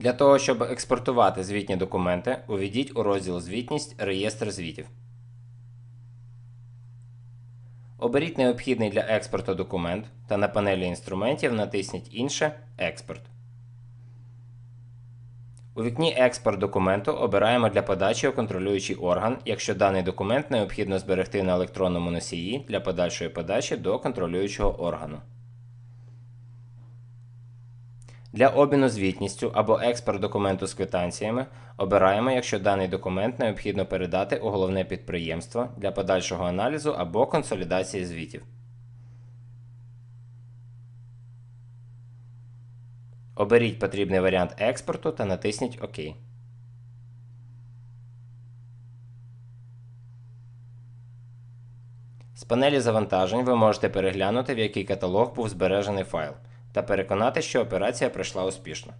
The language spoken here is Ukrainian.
Для того, щоб експортувати звітні документи, увійдіть у розділ Звітність Реєстр звітів. Оберіть необхідний для експорту документ та на панелі інструментів натисніть Інше Експорт. У вікні Експорт документу обираємо для подачі у контролюючий орган, якщо даний документ необхідно зберегти на електронному носії для подальшої подачі до контролюючого органу. Для обміну звітністю або експорт документу з квитанціями обираємо, якщо даний документ необхідно передати у головне підприємство для подальшого аналізу або консолідації звітів. Оберіть потрібний варіант експорту та натисніть ОК. З панелі завантажень ви можете переглянути, в який каталог був збережений файл, та переконати, що операція пройшла успішно.